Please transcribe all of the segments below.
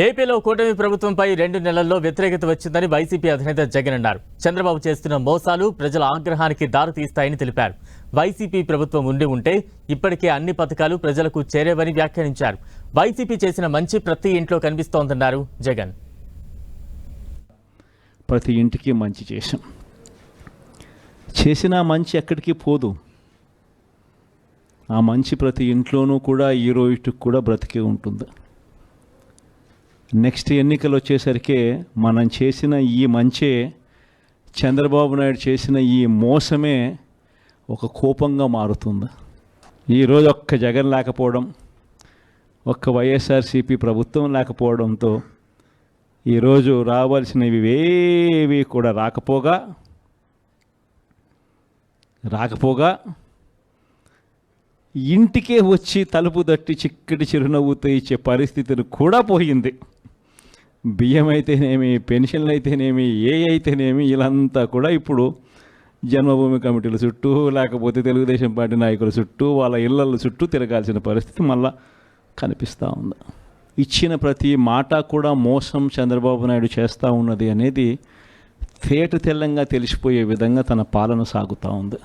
ఏపీలో కూటమి ప్రభుత్వంపై రెండు నెలల్లో వ్యతిరేకత వచ్చిందని వైసీపీ అధినేత జగన్ అన్నారు. చంద్రబాబు చేస్తున్న మోసాలు ప్రజల ఆగ్రహానికి దారితీస్తాయని తెలిపారు. వైసీపీ ప్రభుత్వం ఉండి ఉంటే ఇప్పటికే అన్ని పథకాలు ప్రజలకు చేరేవని వ్యాఖ్యానించారు. వైసీపీ చేసిన మంచి ప్రతి ఇంట్లో కనిపిస్తోందన్నారు జగన్. ప్రతి ఇంటికి మంచి చేశాం. చేసిన మంచి ఎక్కడికి పోదు. ఆ మంచి ప్రతి ఇంట్లోనూ కూడా ఈ రోజుకి కూడా బ్రతికే ఉంటుంది. నెక్స్ట్ ఎన్నికలు వచ్చేసరికి మనం చేసిన ఈ మంచే చంద్రబాబు నాయుడు చేసిన ఈ మోసమే ఒక కోపంగా మారుతుంది. ఈరోజు ఒక్క జగన్ లేకపోవడం ఒక్క వైఎస్ఆర్సీపీ ప్రభుత్వం లేకపోవడంతో ఈరోజు రావాల్సినవి ఏవి కూడా రాకపోగా రాకపోగా ఇంటికే వచ్చి తలుపు తట్టి చిక్కటి చిరునవ్వుతో ఇచ్చే పరిస్థితులు కూడా పోయింది. బియ్యం అయితేనేమి పెన్షన్లు అయితేనేమి ఏ అయితేనేమి ఇలాంతా కూడా ఇప్పుడు జన్మభూమి కమిటీల చుట్టూ లేకపోతే తెలుగుదేశం పార్టీ నాయకుల చుట్టూ వాళ్ళ ఇళ్ళ చుట్టూ తిరగాల్సిన పరిస్థితి మళ్ళా కనిపిస్తూ ఉంది. ఇచ్చిన ప్రతి మాట కూడా మోసం చంద్రబాబు నాయుడు చేస్తూ ఉన్నది అనేది తేట తెల్లంగా తెలిసిపోయే విధంగా తన పాలన సాగుతూ ఉంది.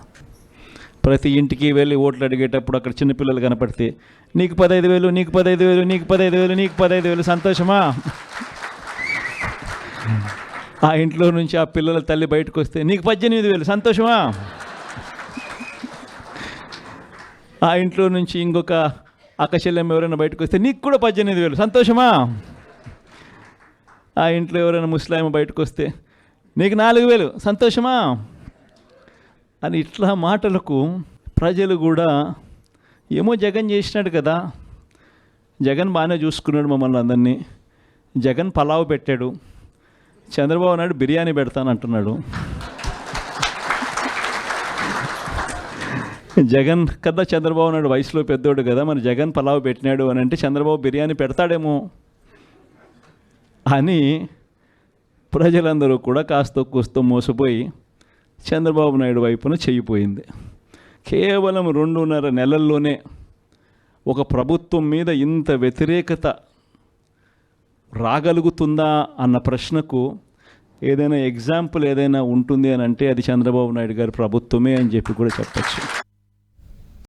ప్రతి ఇంటికి వెళ్ళి ఓట్లు అడిగేటప్పుడు అక్కడ చిన్నపిల్లలు కనపడితే నీకు పదహైదు వేలు నీకు పదహైదు వేలు నీకు పదహైదు వేలు నీకు పదహైదు వేలు సంతోషమా? ఆ ఇంట్లో నుంచి ఆ పిల్లల తల్లి బయటకు వస్తే నీకు పద్దెనిమిది వేలు సంతోషమా? ఆ ఇంట్లో నుంచి ఇంకొక అక్కశల్యం ఎవరైనా బయటకు వస్తే నీకు కూడా పద్దెనిమిది వేలు సంతోషమా? ఆ ఇంట్లో ఎవరైనా ముస్లాం బయటకు వస్తే నీకు నాలుగు వేలు సంతోషమా? అని ఇట్లా మాటలకు ప్రజలు కూడా ఏమో జగన్ చేసినాడు కదా. జగన్ బాగానే చూసుకున్నాడు మమ్మల్ని అందరినీ. జగన్ పలావ్ పెట్టాడు. చంద్రబాబు నాయుడు బిర్యానీ పెడతానంటున్నాడు జగన్ కదా చంద్రబాబు నాయుడు వయసులో పెద్దోడు కదా మరి జగన్ పలావ్ పెట్టినాడు అని అంటే చంద్రబాబు బిర్యానీ పెడతాడేమో అని ప్రజలందరూ కూడా కాస్త కూస్తో మోసపోయి చంద్రబాబు నాయుడు వైపున చెయ్యిపోయింది కేవలం రెండున్నర నెలల్లోనే ఒక ప్రభుత్వం మీద ఇంత వ్యతిరేకత రాగలుగుతుందా అన్న ప్రశ్నకు ఏదైనా ఎగ్జాంపుల్ ఏదైనా ఉంటుంది అని అంటే అది చంద్రబాబు నాయుడు గారి ప్రభుత్వమే అని చెప్పి కూడా చెప్పచ్చు.